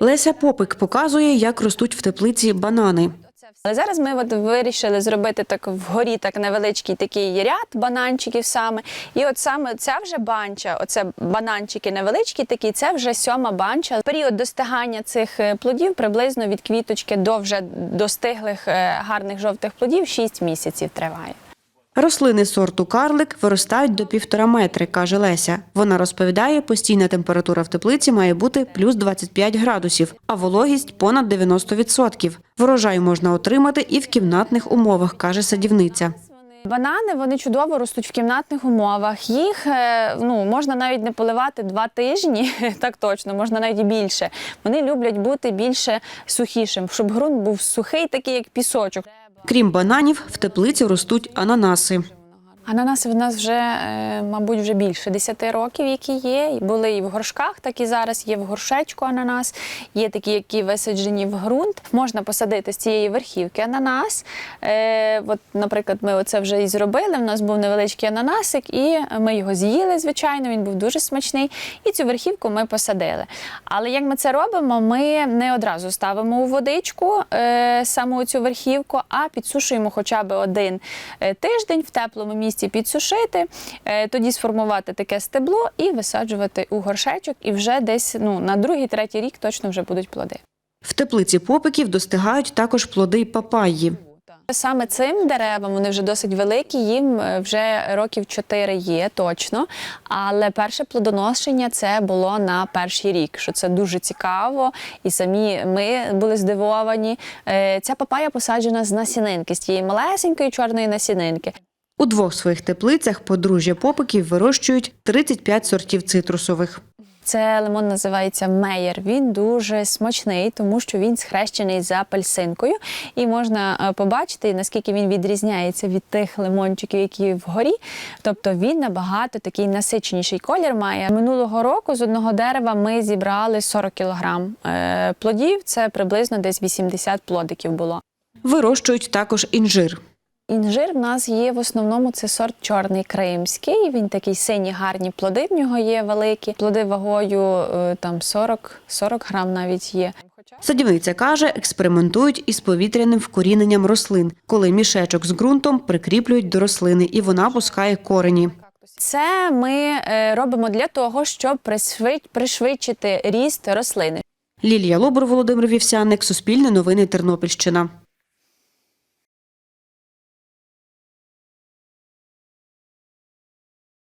Леся Попик показує, як ростуть в теплиці банани. Але зараз ми от вирішили зробити так вгорі так невеличкий такий ряд бананчиків саме. І от саме ця вже банча, оце бананчики невеличкі такі, це вже сьома банча. Період достигання цих е, плодів приблизно від квіточки до вже достиглих е, гарних жовтих плодів 6 місяців триває. Рослини сорту карлик виростають до півтора метри, каже Леся. Вона розповідає, постійна температура в теплиці має бути плюс 25 градусів, а вологість понад 90%. Врожай можна отримати і в кімнатних умовах, каже садівниця. Банани вони чудово ростуть в кімнатних умовах. Їх е, ну можна навіть не поливати два тижні, так точно, можна навіть і більше. Вони люблять бути більше сухішим, щоб ґрунт був сухий, такий як пісочок. Крім бананів, в теплиці ростуть ананаси. Ананаси в нас вже, е, мабуть, вже більше 10 років, які є. Були і в горшках, так і зараз є в горшечку ананас. Є такі, які висаджені в ґрунт. Можна посадити з цієї верхівки ананас. Е, от, наприклад, ми оце вже і зробили. У нас був невеличкий ананасик, і ми його з'їли, звичайно, він був дуже смачний. І цю верхівку ми посадили. Але як ми це робимо, ми не одразу ставимо у водичку е, саму цю верхівку, а підсушуємо хоча б один тиждень в теплому місці підсушити, е, тоді сформувати таке стебло і висаджувати у горшечок. І вже десь ну, на другий-третій рік точно вже будуть плоди. В теплиці попиків достигають також плоди папайї. Саме цим деревам вони вже досить великі, їм е, вже років 4 є точно. Але перше плодоношення це було на перший рік, що це дуже цікаво, і самі ми були здивовані. Е, Ця папая посаджена з насінинки, з тієї малесенької чорної насінинки. У двох своїх теплицях подружжя попиків вирощують 35 сортів цитрусових. Це лимон називається меєр. Він дуже смачний, тому що він схрещений з апельсинкою, і можна е, побачити, наскільки він відрізняється від тих лимончиків, які вгорі. Тобто він набагато такий насиченіший колір має. Минулого року з одного дерева ми зібрали 40 кілограм е, плодів. Це приблизно десь 80 плодиків було. Вирощують також інжир. Інжир в нас є в основному це сорт чорний кримський. Він такий сині, гарні плоди в нього є великі. Плоди вагою е, там 40, 40 грам навіть є. Садівниця каже, експериментують із повітряним вкоріненням рослин, коли мішечок з ґрунтом прикріплюють до рослини, і вона пускає корені. Це ми е, робимо для того, щоб пришвидшити ріст рослини. Лілія Лобур, Володимир Вівсяник, Суспільне новини Тернопільщина.